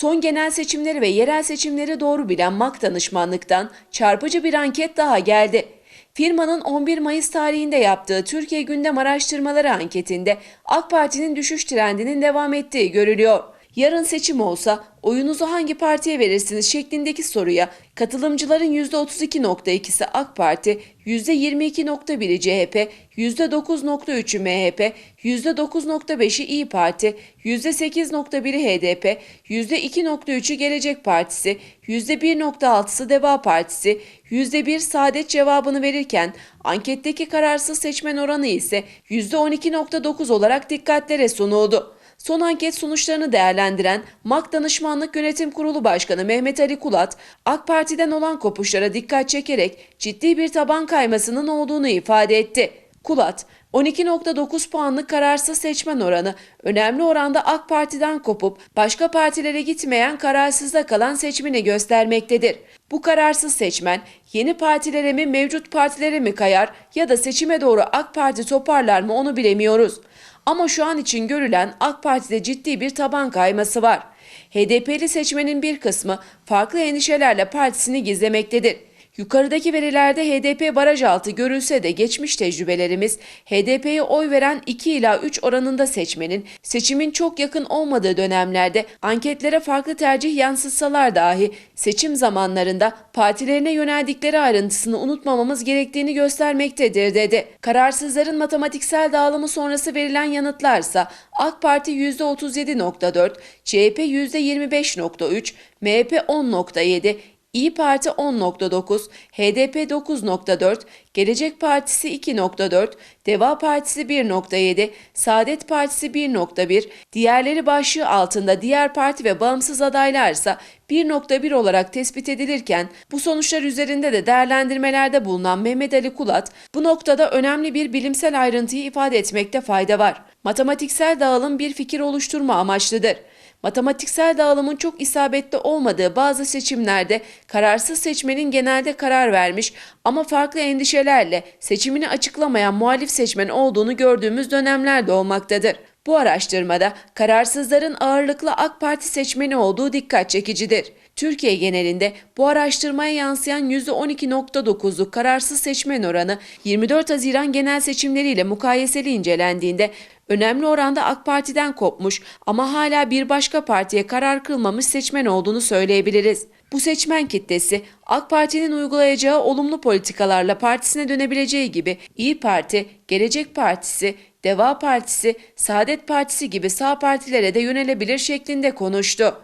Son genel seçimleri ve yerel seçimleri doğru bilen MAK danışmanlıktan çarpıcı bir anket daha geldi. Firmanın 11 Mayıs tarihinde yaptığı Türkiye Gündem Araştırmaları anketinde AK Parti'nin düşüş trendinin devam ettiği görülüyor. Yarın seçim olsa oyunuzu hangi partiye verirsiniz şeklindeki soruya katılımcıların %32.2'si AK Parti, %22.1'i CHP, %9.3'ü MHP, %9.5'i İyi Parti, %8.1'i HDP, %2.3'ü Gelecek Partisi, %1.6'sı Deva Partisi, %1 Saadet cevabını verirken anketteki kararsız seçmen oranı ise %12.9 olarak dikkatlere sunuldu. Son anket sonuçlarını değerlendiren MAK Danışmanlık Yönetim Kurulu Başkanı Mehmet Ali Kulat, AK Parti'den olan kopuşlara dikkat çekerek ciddi bir taban kaymasının olduğunu ifade etti. Kulat, 12.9 puanlık kararsız seçmen oranı önemli oranda AK Parti'den kopup başka partilere gitmeyen kararsızda kalan seçmeni göstermektedir. Bu kararsız seçmen yeni partilere mi mevcut partilere mi kayar ya da seçime doğru AK Parti toparlar mı onu bilemiyoruz. Ama şu an için görülen AK Parti'de ciddi bir taban kayması var. HDP'li seçmenin bir kısmı farklı endişelerle partisini gizlemektedir. Yukarıdaki verilerde HDP baraj altı görülse de geçmiş tecrübelerimiz HDP'ye oy veren 2 ila 3 oranında seçmenin seçimin çok yakın olmadığı dönemlerde anketlere farklı tercih yansıtsalar dahi seçim zamanlarında partilerine yöneldikleri ayrıntısını unutmamamız gerektiğini göstermektedir dedi. Kararsızların matematiksel dağılımı sonrası verilen yanıtlarsa AK Parti %37.4, CHP %25.3, MHP 10.7, İyi Parti 10.9, HDP 9.4, Gelecek Partisi 2.4, Deva Partisi 1.7, Saadet Partisi 1.1, diğerleri başlığı altında diğer parti ve bağımsız adaylarsa 1.1 olarak tespit edilirken bu sonuçlar üzerinde de değerlendirmelerde bulunan Mehmet Ali Kulat bu noktada önemli bir bilimsel ayrıntıyı ifade etmekte fayda var. Matematiksel dağılım bir fikir oluşturma amaçlıdır. Matematiksel dağılımın çok isabetli olmadığı bazı seçimlerde kararsız seçmenin genelde karar vermiş ama farklı endişelerle seçimini açıklamayan muhalif seçmen olduğunu gördüğümüz dönemlerde olmaktadır. Bu araştırmada kararsızların ağırlıklı AK Parti seçmeni olduğu dikkat çekicidir. Türkiye genelinde bu araştırmaya yansıyan %12.9'luk kararsız seçmen oranı 24 Haziran genel seçimleriyle mukayeseli incelendiğinde önemli oranda AK Parti'den kopmuş ama hala bir başka partiye karar kılmamış seçmen olduğunu söyleyebiliriz. Bu seçmen kitlesi AK Parti'nin uygulayacağı olumlu politikalarla partisine dönebileceği gibi İyi Parti, Gelecek Partisi, Deva Partisi, Saadet Partisi gibi sağ partilere de yönelebilir şeklinde konuştu.